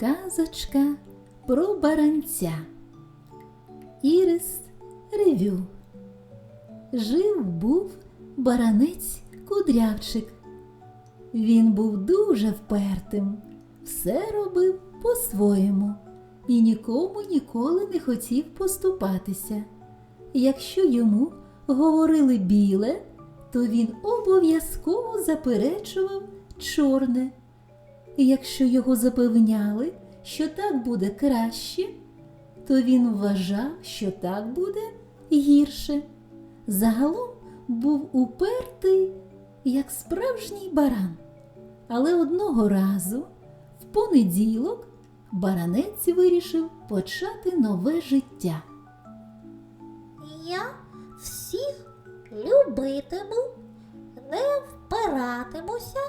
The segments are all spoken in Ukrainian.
Казочка про баранця. Ірис Ревю. Жив був баранець кудрявчик. Він був дуже впертим, все робив по-своєму і нікому ніколи не хотів поступатися. Якщо йому говорили біле, то він обов'язково заперечував чорне. Якщо його запевняли, що так буде краще, то він вважав, що так буде гірше. Загалом був упертий, як справжній баран. Але одного разу, в понеділок, баранець вирішив почати нове життя. Я всіх любитиму, не впиратимуся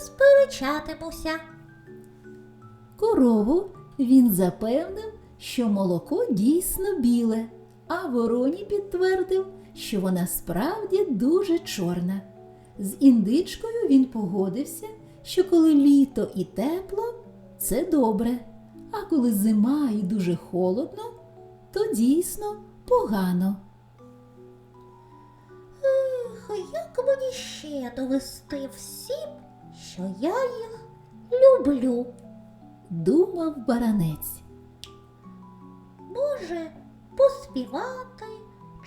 сперечатимуся. Корову він запевнив, що молоко дійсно біле, а вороні підтвердив, що вона справді дуже чорна. З індичкою він погодився, що коли літо і тепло, це добре, а коли зима і дуже холодно, то дійсно погано. Ех, як мені ще довести всім, що я їх люблю? Думав баранець. Може, поспівати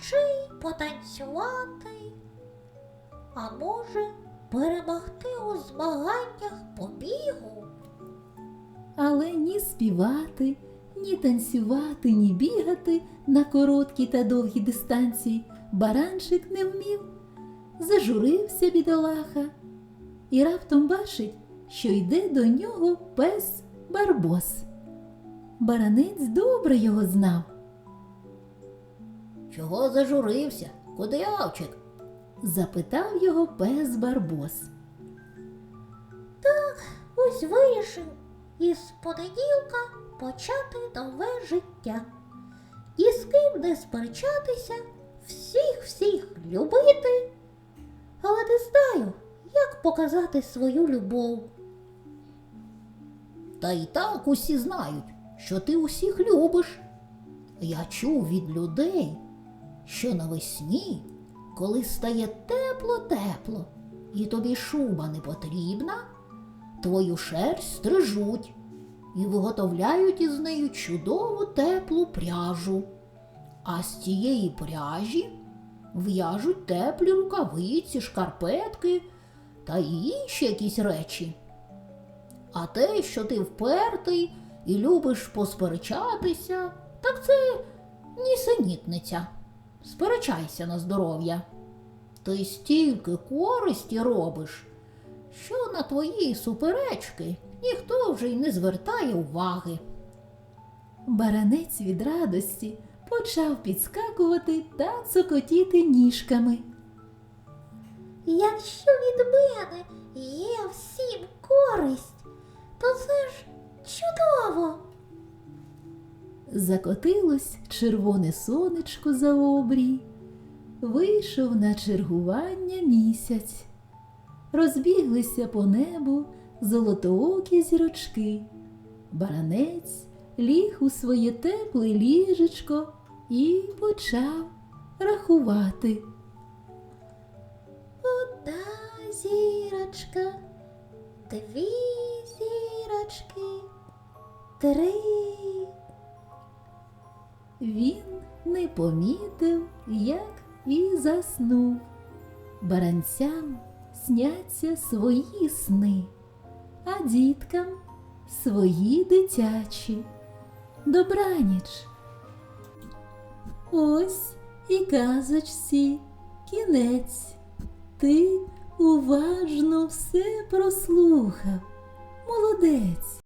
чи потанцювати, а може, перемогти у змаганнях по бігу? Але ні співати, ні танцювати, ні бігати на короткі та довгі дистанції баранчик не вмів. Зажурився бідолаха і раптом бачить, що йде до нього пес Барбос. Баранець добре його знав. Чого зажурився? Куди Кудрявчик? Запитав його пес Барбос. Так, Ось вирішив із понеділка почати нове життя. І з ким не сперечатися, всіх всіх любити. Але не знаю, як показати свою любов. Та й так усі знають, що ти усіх любиш. Я чув від людей, що навесні, коли стає тепло-тепло, і тобі шуба не потрібна, твою шерсть стрижуть і виготовляють із нею чудову теплу пряжу. А з цієї пряжі в'яжуть теплі рукавиці, шкарпетки та й інші якісь речі. А те, що ти впертий і любиш посперечатися, так це нісенітниця. Сперечайся на здоров'я. Ти стільки користі робиш, що на твої суперечки ніхто вже й не звертає уваги. Баранець від радості почав підскакувати та цокотіти ніжками. Якщо від мене є всім користь, то це ж чудово. Закотилось червоне сонечко за обрій, вийшов на чергування місяць, розбіглися по небу золотоокі зірочки. Баранець ліг у своє тепле ліжечко і почав рахувати. Дві зірочки, три. Він не помітив, як і заснув. Баранцям сняться свої сни, а діткам свої дитячі. Добраніч. Ось і казочці кінець. Ти уважно все прослухав. Молодець.